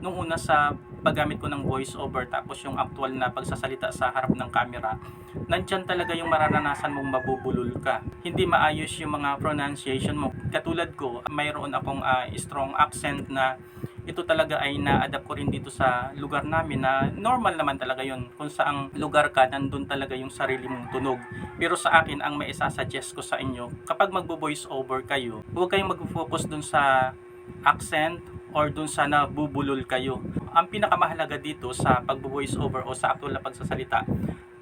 nung una sa paggamit ko ng voice over tapos yung actual na pagsasalita sa harap ng camera, nandyan talaga yung mararanasan mong mabubulol ka. Hindi maayos yung mga pronunciation mo. Katulad ko, mayroon akong ah, strong accent na ito talaga ay na-adapt ko rin dito sa lugar namin na normal naman talaga yon kung saang lugar ka nandun talaga yung sarili mong tunog pero sa akin ang may suggest ko sa inyo kapag magbo-voice over kayo huwag kayong mag-focus dun sa accent or dun sa nabubulol kayo ang pinakamahalaga dito sa pagbo-voice over o sa actual na pagsasalita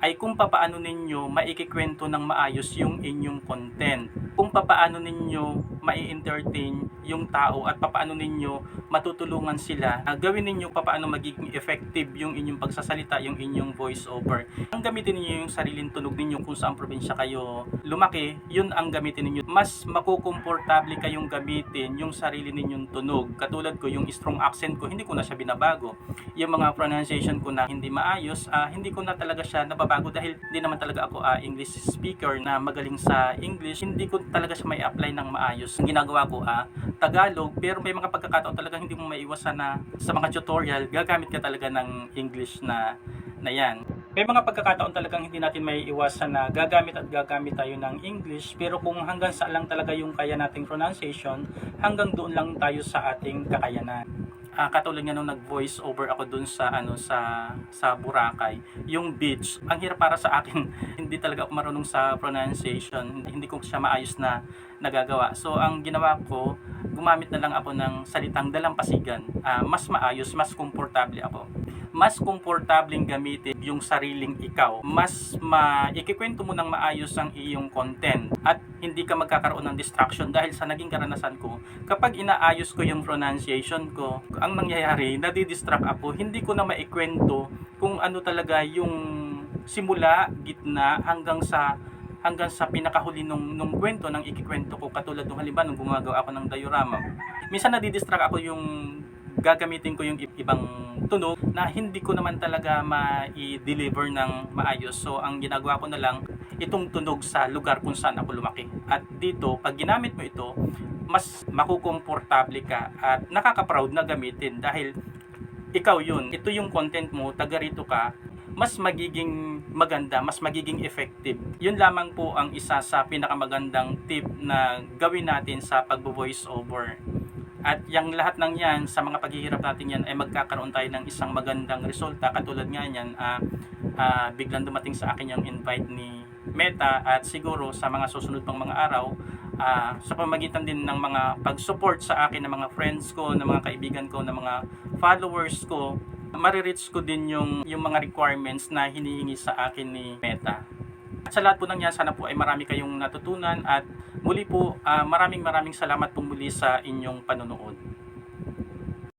ay kung papaano ninyo maikikwento ng maayos yung inyong content. Kung papaano ninyo mai-entertain yung tao at papaano ninyo matutulungan sila na gawin ninyo papaano magiging effective yung inyong pagsasalita, yung inyong voice over. Ang gamitin ninyo yung sariling tunog ninyo kung saan probinsya kayo lumaki, yun ang gamitin ninyo. Mas makukomportable kayong gamitin yung sarili ninyong tunog. Katulad ko, yung strong accent ko, hindi ko na siya binabago. Yung mga pronunciation ko na hindi maayos, ah, hindi ko na talaga siya nababago dahil hindi naman talaga ako ah, English speaker na magaling sa English. Hindi ko talaga siya may apply ng maayos. Ginagawa ko, ah, Tagalog, pero may mga pagkakataon talaga hindi mo maiwasan na sa mga tutorial, gagamit ka talaga ng English na, na yan. May mga pagkakataon talagang hindi natin may iwasan na gagamit at gagamit tayo ng English, pero kung hanggang saan lang talaga yung kaya nating pronunciation, hanggang doon lang tayo sa ating kakayanan. Ah, katulad nga nung nag-voice over ako dun sa ano sa sa Boracay, yung beach, ang hirap para sa akin. hindi talaga ako marunong sa pronunciation. Hindi ko siya maayos na nagagawa. So ang ginawa ko, gumamit na lang ako ng salitang dalampasigan. Ah, mas maayos, mas komportable ako. Mas komportableng gamitin yung sariling ikaw. Mas maikikwento mo ng maayos ang iyong content at hindi ka magkakaroon ng distraction dahil sa naging karanasan ko, kapag inaayos ko yung pronunciation ko, ang nangyayari, nadidistract ako, hindi ko na maikwento kung ano talaga yung simula, gitna, hanggang sa hanggang sa pinakahuli nung, nung kwento ng ikikwento ko katulad nung halimbawa nung gumagawa ako ng diorama. Minsan nadidistract ako yung gagamitin ko yung ibang tunog na hindi ko naman talaga ma-deliver ng maayos. So ang ginagawa ko na lang itong tunog sa lugar kung saan ako lumaki. At dito, pag ginamit mo ito, mas makukomportable ka at nakaka-proud na gamitin dahil ikaw yun. Ito yung content mo, taga rito ka, mas magiging maganda, mas magiging effective. Yun lamang po ang isa sa pinakamagandang tip na gawin natin sa pagbo-voice over. At yung lahat ng yan, sa mga paghihirap natin yan, ay magkakaroon tayo ng isang magandang resulta. Katulad nga yan, ah, ah, biglang dumating sa akin yung invite ni Meta at siguro sa mga susunod pang mga araw, ah, sa pamagitan din ng mga pag-support sa akin ng mga friends ko, ng mga kaibigan ko, ng mga followers ko, marireach ko din yung, yung mga requirements na hinihingi sa akin ni Meta. At sa lahat po ng yan, sana po ay marami kayong natutunan at muli po, ah, maraming maraming salamat po muli sa inyong panonood.